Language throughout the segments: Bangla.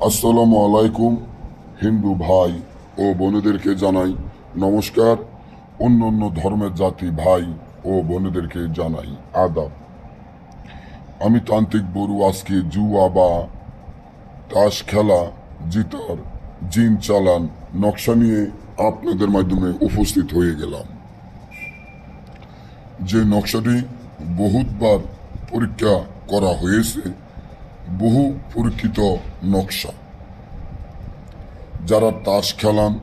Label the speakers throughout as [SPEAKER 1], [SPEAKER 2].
[SPEAKER 1] আসসালামু আলাইকুম, হিন্দু ভাই ও বোনেদেরকে জানাই নমস্কার। অন্য অন্য ধর্মের জাতি ভাই ও বোনেদেরকে জানাই আদাব। আমি তান্ত্রিক বড়ু আজকে জুয়া বা তাস খেলা, জিতার, জিন চালান, নকশা নিয়ে আপনাদের মাধ্যমে উপস্থিত হয়ে গেলাম। যে নকশাটি বহুতবার পরীক্ষা করা হয়েছে বহু পরীক্ষিত নকশা। যারা তাস খেলান,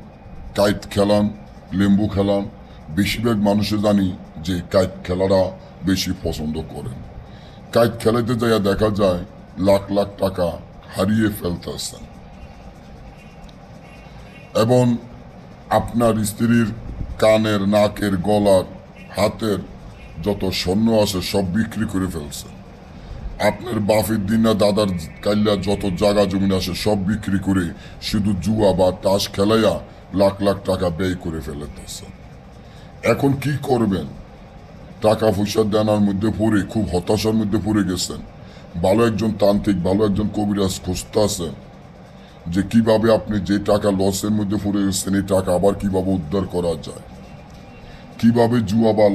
[SPEAKER 1] কাইট খেলান, লেম্বু খেলান, বেশিরভাগ মানুষে জানি যে কাইট খেলাটা বেশি পছন্দ করেন। কাইট খেলাতে যাইয়া দেখা যায় লাখ লাখ টাকা হারিয়ে ফেলতেছেন। এবং আপনার স্ত্রীর কানের, নাকের, গলার, হাতের যত স্বর্ণ আছে সব বিক্রি করে ফেলছেন। আপনার বাপের দিন না দাদার কাল্লা যত জায়গা জমিন আসে সব বিক্রি করে শুধু জুয়া বা তাস খেলাইয়া লাখ লাখ টাকা ব্যয় করে ফেলেতেছে। এখন কি করবেন? টাকা পয়সা দেনার মধ্যে পড়ে, খুব হতাশার মধ্যে পড়ে গেছেন। ভালো একজন তান্ত্রিক, ভালো একজন কবিরাজ খুঁজতে আছেন যে কীভাবে আপনি যে টাকা লসের মধ্যে পড়ে গেছেন, এই টাকা আবার কীভাবে উদ্ধার করা যায়? কীভাবে জুয়া বা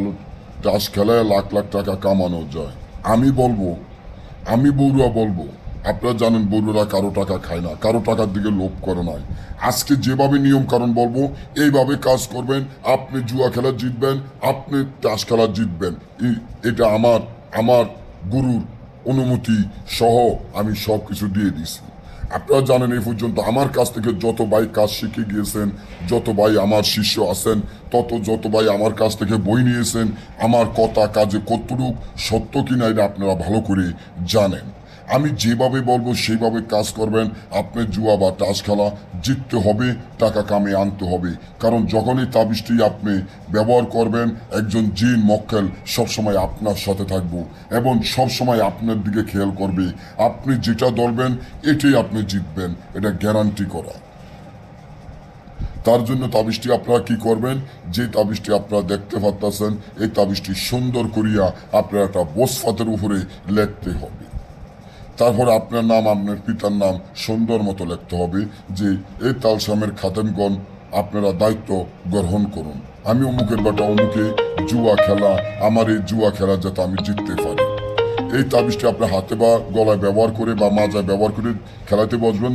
[SPEAKER 1] তাস খেলায় লাখ লাখ টাকা কামানো যায়? আমি বলব আমি বড়ুয়া বলব, আপনারা জানেন বড়ুরা কারও টাকা খায় না, কারও টাকার দিকে লোভ করে না আজকে যেভাবে নিয়ম কারণ বলব, এইভাবে কাজ করবেন, আপনি জুয়া খেলা জিতবেন, আপনি তাস খেলা জিতবেন। এটা আমার আমার গুরুর অনুমতি সহ আমি সব কিছু দিয়ে দিছি। আপনারা জানেন এই পর্যন্ত আমার কাছ থেকে যত ভাই কাজ শিখে গিয়েছেন, যত ভাই আমার শিষ্য আছেন, তত যত ভাই আমার কাছ থেকে বই নিয়েছেন, আমার কথা, কাজে কতটুক সত্য কিনা এটা আপনারা ভালো করে জানেন। আমি যেভাবে বলব, সেইভাবে কাজ করবেন। আপনি জুয়া বা তাস খেলা জিততে হবে, টাকা কামে আনতে হবে। কারণ যখনই তাবিজটি আপনি ব্যবহার করবেন, একজন জিন মক্কেল সবসময় আপনার সাথে থাকব এবং সবসময় আপনার দিকে খেয়াল করবে। আপনি যেটা ধরবেন, এটাই আপনি জিতবেন। এটা গ্যারান্টি করা। তার জন্য তাবিজটি আপনারা কি করবেন? যে তাবিজটি আপনারা দেখতে পাচ্ছেন এই তাবিজটি সুন্দর করিয়া আপনার একটা বসফাতের উপরে লিখতে হবে। তারপরে আপনার নাম, আপনার পিতার নাম সুন্দর মতো লিখতে হবে যে এই তালসামের খাতেনগণ আপনারা দায়িত্ব গ্রহণ করুন। আমি অমুকের বাটা, অমুকে জুয়া খেলা, আমার এই জুয়া খেলা যাতে আমি জিততে পারি। এই তাবিজটি আপনার হাতে বা গলায় ব্যবহার করে বা মাজায় ব্যবহার করে খেলাতে বসবেন।